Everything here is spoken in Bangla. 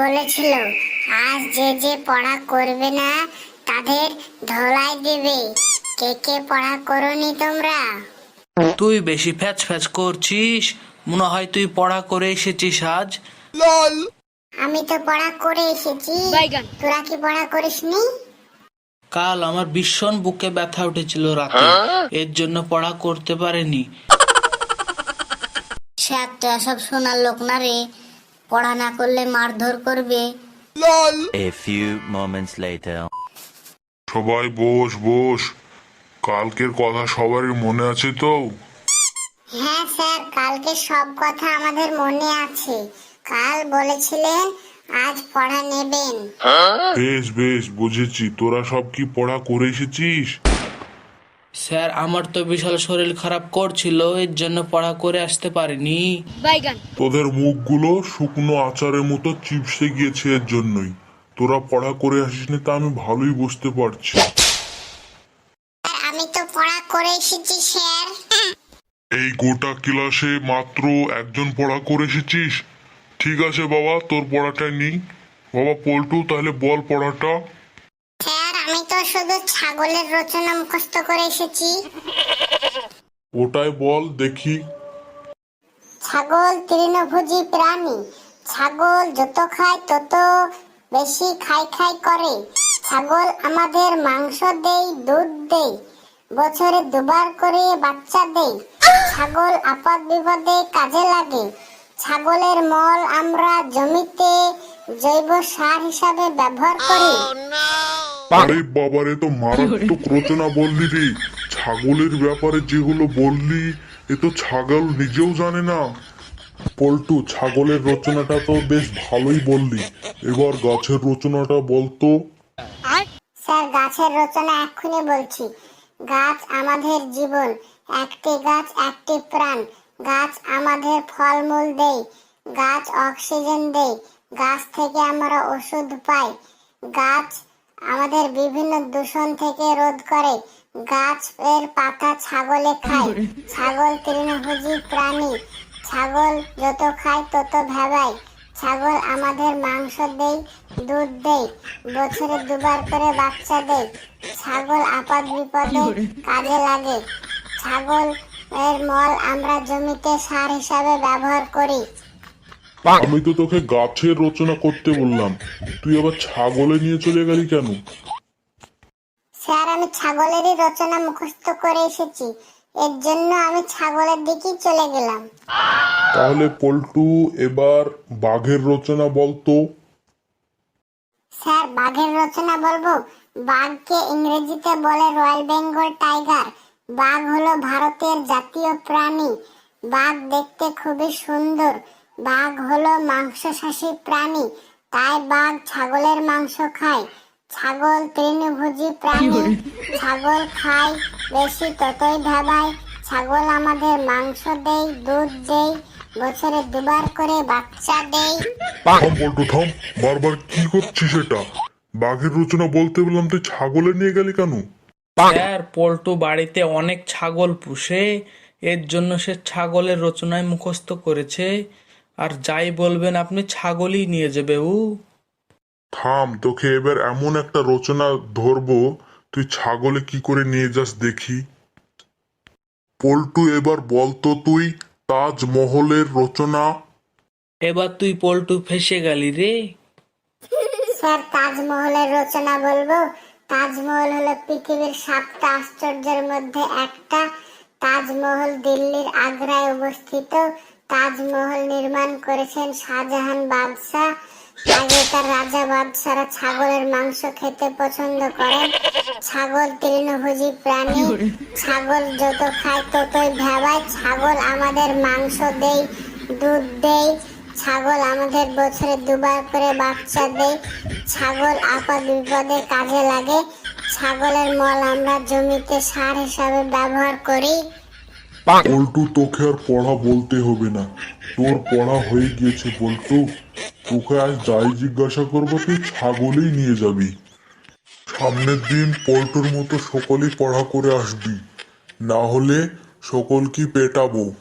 বলেছিল আজ যে যে পড়া করবে না তাদের ধলাই দেবে। কে কে পড়া করনি তোমরা? তুই বেশি ফ্যাচ ফ্যাচ করছিস মনে হয় তুই পড়া করে এসেছিস আজ। আমি তো পড়া করে এসেছি। তোরা কি পড়া করিসনি? কাল আমার ভীষণ বুকে ব্যথা উঠেছিল রাতে। এর জন্য পড়া করতে পারেনি। সে একটা এসব শোনার লোক না রে। পড়া না করলে মারধর করবে। A few moments later. সবাই বস বস। কালকের কথা সবারই মনে আছে তো? হ্যাঁ স্যার কালকে সব কথা আমাদের মনে আছে। কাল বলেছিলেন আজ পড়া নেবেন। বেশ বেশ বুঝেছি। তোরা সব কি পড়া করে এসেছিস? স্যার আমার তো বিশাল শরীর খারাপ করছিল এর জন্য পড়া করে আসতে পারিনি। তোদের মুখগুলো শুকনো আচারের মতো চিপসে গিয়েছে এর জন্যই। তোরা পড়া করে আসিসনি তা আমি ভালোই বুঝতে পারছি। আমি তো পড়া করে এসেছি স্যার। এই গোটা ক্লাসে মাত্র একজন পড়া করে এসেছিস? ঠিক আছে বাবা তোর পড়াটা নি বাবা পল্টু তাহলে বল পড়াটা। শুধু ছাগলের রচনা মুখস্থ করে এসেছি। ওটাই বল দেখি। ছাগল তৃণভোজী প্রাণী। ছাগল যত খায় তত বেশি খাই খাই করে। ছাগল আমাদের মাংস দেই দুধ দেই। বছরে দুবার করে বাচ্চা দেই। ছাগল আপদ বিপদে কাজে লাগে। ছাগলের মল আমরা জমিতে জৈব সার হিসাবে ব্যবহার করি। আরে বাবারে তো মারাত্মক রচনা বললি রে। ছাগলের ব্যাপারে যেগুলো বললি এ তো ছাগল নিজেও জানে না। পল্টু ছাগলের রচনাটা তো বেশ ভালোই বললি। এবার গাছের রচনাটা বলতো। স্যার গাছের রচনা এক্ষুনি বলছি। গাছ আমাদের জীবন একটি গাছ একটি প্রাণ। গাছ আমাদের ফলমূল দেয় গাছ অক্সিজেন দেয় গাছ থেকে আমরা ওষুধ পাই। গাছ আমাদের বিভিন্ন দূষণ থেকে রোধ করে গাছ এর পাতা ছাগলে খায়। ছাগল তৃণভোজী প্রাণী। ছাগল যত খায় তত ভেবায়। ছাগল আমাদের মাংস দেয় দুধ দেয় বছরে দুবার করে বাচ্চা দেয় ছাগল আপাত বিপদে কাজে লাগে। ছাগল এর মল আমরা জমিতে সার হিসাবে ব্যবহার করি। আমি তো তোকে গাছের রচনা করতে বললাম। তুই আবার ছাগলে নিয়ে চলে গেলি কেন? স্যার আমি ছাগলেরই রচনা মুখস্থ করে এসেছি। এর জন্য আমি ছাগলের দিকেই চলে গেলাম। তাহলে পল্টু এবার বাঘের রচনা বলতো স্যার বাঘের রচনা বলব? বাঘকে ইংরেজিতে বলে রয়্যাল বেঙ্গল টাইগার। বাঘ হলো ভারতের জাতীয় প্রাণী। বাঘ দেখতে খুবই সুন্দর। বাঘ হলো মাংসশাসী প্রাণী তাই বাঘ ছাগলের মাংস খায়। ছাগল তৃণভোজী প্রাণী ছাগল খায় বেশি ততই ভাবায়। ছাগল আমাদের মাংস দেয় দুধ দেয় বছরে দুবার করে বাচ্চা দেয়। থাম পল্টু থাম। বারবার কি করছিস এটা বাঘের রচনা বলতে বললাম তুই ছাগলে নিয়ে গেলি কেন? স্যার পল্টু বাড়িতে অনেক ছাগল পুষে এর জন্য সে ছাগলের রচনায় মুখস্থ করেছে। আর যাই বলবেন আপনি ছাগলই নিয়ে যাবে উ। থাম তোকে এবার এমন একটা রচনা ধরবো তুই ছাগলে কি করে নিয়ে যাস দেখি। পল্টু এবার বলতো তুই তাজমহলের রচনা। এবার তুই পল্টু ফেসে গেলি রে। স্যার তাজমহলের রচনা বলব। তাজমহল হলো পৃথিবীর সাতটা আশ্চর্যের মধ্যে একটা। তাজমহল দিল্লির আগ্রায় অবস্থিত। তাজমহল নির্মাণ করেছেন শাহজাহান বাদশাহ। আগেকার রাজা বাদশারা ছাগলের মাংস খেতে পছন্দ করেন। ছাগল তৃণভোজী প্রাণী। ছাগল যত খায় ততই ভেবায় ছাগল আমাদের মাংস দেয় দুধ দেয়। ছাগল আমাদের বছরে দুবার করে বাচ্চা দেয়। ছাগল আপদ বিপদে কাজে লাগে। ছাগলের মল আমরা জমিতে সার হিসাবে ব্যবহার করি। পল্টু তোকে আর পড়া বলতে হবে না। তোর পড়া হয়ে গিয়েছে বল্টু তোকে আজ যাই জিজ্ঞাসা করব তুই ছাগলেই নিয়ে যাবি। সামনের দিন পল্টুর মতো সকলেই পড়া করে আসবি। না হলে সকলকে পেটাবো।